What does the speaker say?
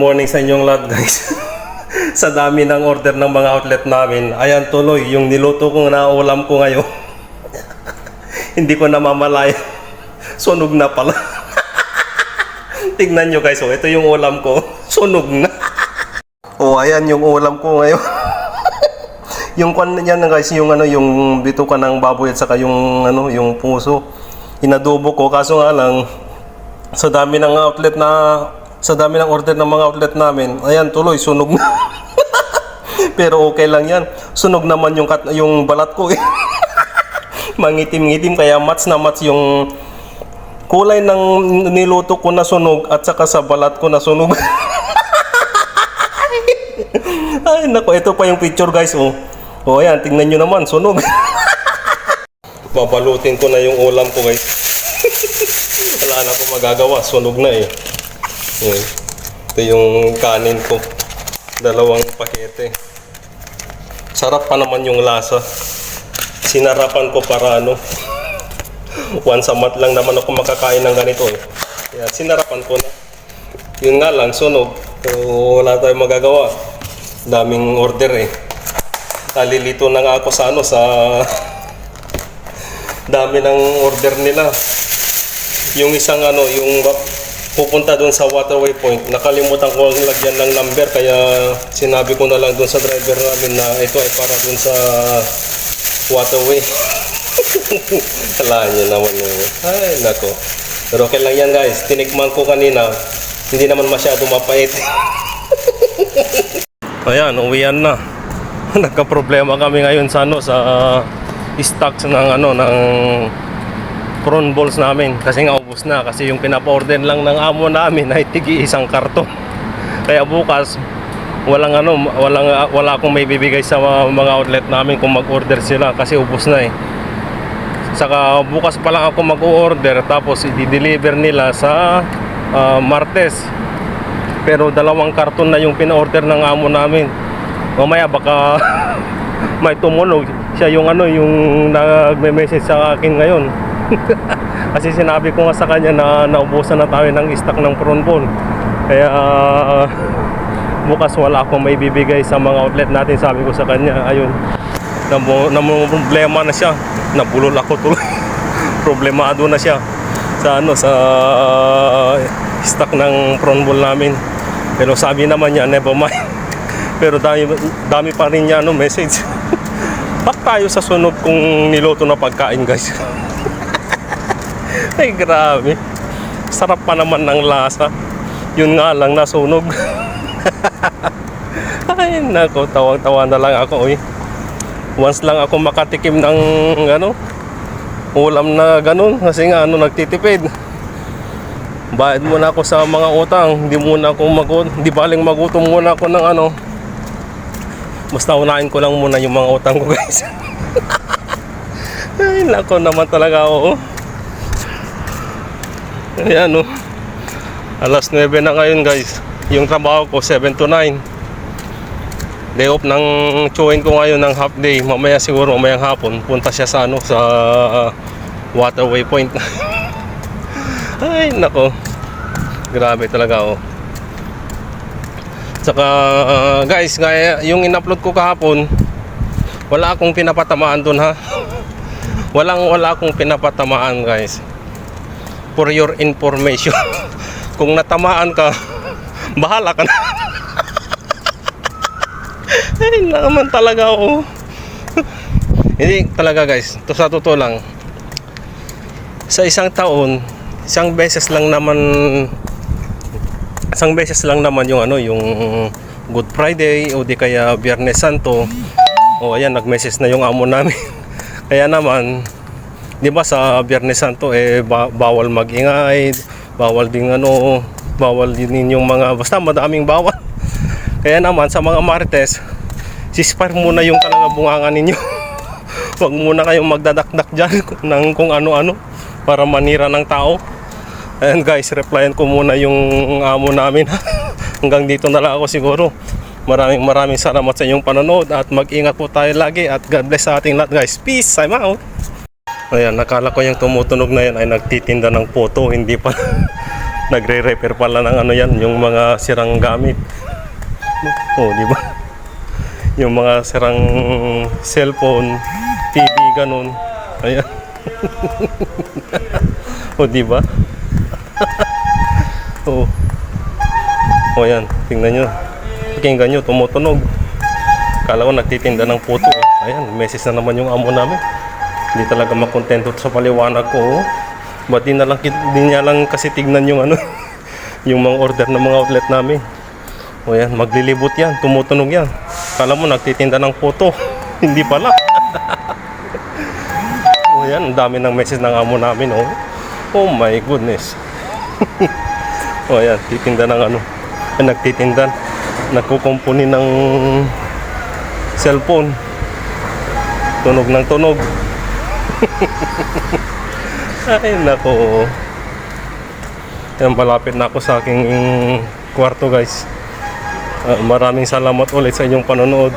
Morning sa inyong lahat guys. sa dami ng order ng mga outlet namin, ayan tuloy yung niluto kong naulam ko ngayon. Hindi ko namamalaya. Sunog na pala. Tignan nyo guys, oh, ito yung ulam ko. Sunog na. oh, ayan yung ulam ko ngayon. yung kwan yan guys, yung ano, yung bituka ng baboy at saka yung ano, yung puso. Inadobo ko kaso nga lang sa dami ng outlet na sa dami ng order ng mga outlet namin, ayan tuloy sunog na. Pero okay lang 'yan. Sunog naman yung kat, yung balat ko eh. Mangitim-ngitim kaya mats na mats yung kulay ng niluto ko na sunog at saka sa balat ko na sunog. Ay nako, ito pa yung picture guys oh. Oh ayan, tingnan nyo naman, sunog. Babalutin ko na yung ulam ko guys. Wala na akong magagawa, sunog na eh. Yan. Ito yung kanin ko. Dalawang pakete. Sarap pa naman yung lasa. Sinarapan ko para ano. Once a month lang naman ako makakain ng ganito eh. Kaya sinarapan ko na. Yun nga lang, sunog. So, wala tayong magagawa. Daming order eh. Nalilito na nga ako sa ano, sa dami ng order nila. Yung isang ano, yung pupunta doon sa waterway point, nakalimutan ko ang lagyan ng number kaya sinabi ko na lang doon sa driver namin na ito ay para doon sa waterway. Alaan nyo naman yun. Ay, nako. Pero okay lang yan guys. Tinikman ko kanina. Hindi naman masyado mapait. Ayan, uwian na. Nagka-problema kami ngayon sa ano sa uh, stocks ng ano ng prawn balls namin kasi nga ubos na kasi yung pinapa-order lang ng amo namin ay tigi isang karton. Kaya bukas walang ano walang wala akong may bibigay sa mga, mga outlet namin kung mag-order sila kasi ubos na eh. Saka bukas pa lang ako mag-order tapos i-deliver nila sa ah, Martes. Pero dalawang karton na yung pina-order ng amo namin. Mamaya baka may tumunog siya yung ano yung nagme-message sa akin ngayon. Kasi sinabi ko nga sa kanya na naubusan na tayo ng stock ng prawn ball. Kaya ah, bukas wala akong may bibigay sa mga outlet natin sabi ko sa kanya. Ayun. Namu problema na siya. Nabulol ako tuloy. Problemado na siya sa ano sa ah, stock ng prawn ball namin. Pero sabi naman niya never mind. Pero dami, dami pa rin niya ano, message. Bak tayo sa sunog kung niluto na pagkain guys. Ay grabe. Sarap pa naman ng lasa. Yun nga lang nasunog. Ay nako, tawang-tawa na lang ako eh. Once lang ako makatikim ng ano, ulam na ganun kasi nga ano nagtitipid. Bayad muna ako sa mga utang, hindi muna ako mag hindi baling magutom muna ako ng ano. Basta unahin ko lang muna yung mga utang ko guys. Ay nako naman talaga ako. Ayan oh. Alas 9 na ngayon guys. Yung trabaho ko 7 to 9. Day off ng chewin ko ngayon ng half day. Mamaya siguro mamayang hapon punta siya sa ano sa uh, waterway point. Ay nako. Grabe talaga oh. Saka uh, guys, gaya yung in-upload ko kahapon, wala akong pinapatamaan doon ha. Walang wala akong pinapatamaan guys for your information. Kung natamaan ka, bahala ka na. Ay, naman talaga ako. Hindi talaga guys, to sa totoo lang. Sa isang taon, isang beses lang naman isang beses lang naman yung ano, yung Good Friday o di kaya Biyernes Santo. O ayan, nag-message na yung amo namin. Kaya naman, 'di ba sa Biyernes Santo eh ba- bawal magingay, bawal din ano, bawal din yung mga basta madaming bawal. Kaya naman sa mga Martes, sispire muna yung talaga bungangan ninyo. Huwag muna kayong magdadakdak dyan ng kung ano-ano para manira ng tao. Ayan guys, replyan ko muna yung amo namin. Hanggang dito na lang ako siguro. Maraming maraming salamat sa inyong panonood at mag-ingat po tayo lagi at God bless sa ating lahat guys. Peace, I'm out! Ayan, nakala ko yung tumutunog na yan ay nagtitinda ng photo, hindi pa Nagre-repair pala ng ano yan, yung mga sirang gamit. Oh, di ba? Yung mga sirang cellphone, TV, ganun. Ayan. oh, di ba? oh. Oh, yan. Tingnan nyo. Pakinggan nyo, tumutunog. Kala ko nagtitinda ng eh. Ayan, message na naman yung amo namin. Hindi talaga makontento sa paliwanag ko. oh. Ba't di, na lang, di niya lang kasi tignan yung ano, yung mga order ng mga outlet namin. O yan, maglilibot yan, tumutunog yan. Kala mo nagtitinda ng puto. Hindi pala. o yan, ang dami ng message ng amo namin. Oh, oh my goodness. o yan, titinda ng ano. Ay, nagtitinda. Nagkukumpuni ng cellphone. Tunog ng tunog. Ay, nako. Yan, malapit na ako sa aking kwarto, guys. Ah, maraming salamat ulit sa inyong panonood.